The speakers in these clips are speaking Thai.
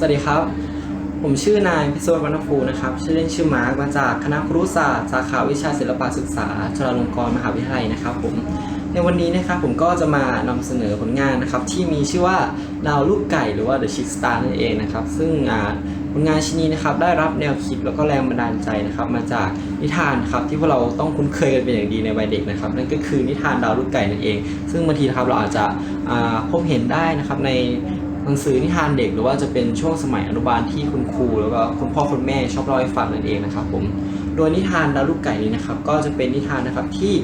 สวัสดีครับ ผมชื่อนายพิศวรวรรณภูนะครับ ชื่อเล่นชื่อมาร์กมาจากคณะครุศาสตร์สาขาวิชาศิลปศึกษาจุฬาลงกรณ์มหาวิทยาลัยนะครับผม ในวันนี้นะครับผมก็จะมานำเสนอผลงานนะครับที่มีชื่อว่าดาวลูกไก่หรือว่า The Chick Star นั่นเองนะครับ ซึ่งผลงานชิ้นนี้นะครับได้รับแนวคิดแล้วก็แรงบันดาลใจนะครับ มาจากนิทานครับที่พวกเราต้องคุ้นเคยกันเป็นอย่างดีในวัยเด็กนะครับ นั่นก็คือนิทานดาวลูกไก่นั่นเอง ซึ่งบางทีนะครับเราอาจจะพบเห็นได้นะครับใน หนังสือนิทานเด็กหรือว่าจะเป็นช่วงสมัยอนุบาลที่คุณครูแล้วก็คุณพ่อคุณแม่ชอบเล่าให้ฟังนั่นเองนะครับผมโดยนิทานดาวลูกไก่นี้นะครับ ก็จะเป็นนิทานนะครับที่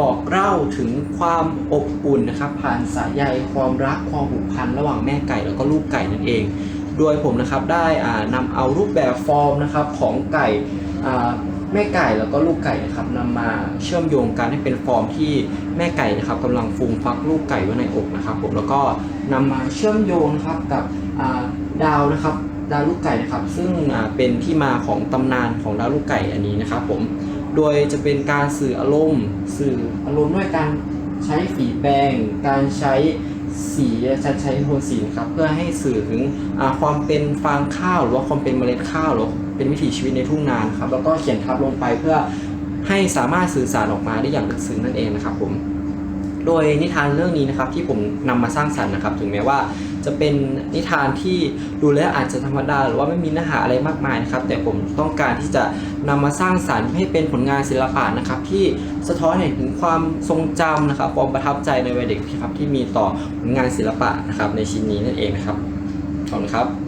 บอกเล่าถึงความอบอุ่นนะครับ ผ่านสายใยความรักความผูกพันระหว่างแม่ไก่แล้วก็ลูกไก่นั่นเอง โดยผมนะครับได้อ่านำเอารูปแบบฟอร์มนะครับของไก่ แม่ไก่แล้วก็ลูกไก่นะครับนำมาเชื่อมโยงกันให้เป็นฟอร์มที่แม่ไก่นะครับกำลังฟูมฟักลูกไก่ไว้ในอกนะครับ ผมแล้วก็นำมาเชื่อมโยงนะครับกับดาวนะครับดาวลูกไก่นะครับ ซึ่งเป็นที่มาของตำนานของดาวลูกไก่อันนี้นะครับ ผมโดยจะเป็นการสื่ออารมณ์ สื่ออารมณ์ด้วยการใช้ฝีแปรงการใช้ สีจะใช้โทนสีนะครับเพื่อให้สื่อถึงความเป็นฟางข้าวหรือว่าความเป็นเมล็ดข้าวหรือเป็นวิถีชีวิตในทุ่งนานครับแล้วก็เขียนทับลงไปเพื่อให้สามารถสื่อสารออกมาได้อย่างลึกซึ้งนั่นเองนะครับผมโดยนิทานเรื่องนี้นะครับที่ผมนำมาสร้างสรรค์นะครับ ถึงแม้ว่า จะเป็นนิทานที่ดูแล้วอาจจะธรรมดา หรือว่าไม่มีเนื้อหาอะไรมากมายนะครับ แต่ผมต้องการที่จะนำมาสร้างสรรค์ให้เป็นผลงานศิลปะนะครับ ที่สะท้อนเห็นถึงความทรงจำนะครับความประทับใจในวัยเด็กครับที่มีต่อผลงานศิลปะนะครับในชิ้นนี้นั่นเองนะครับขอบคุณครับ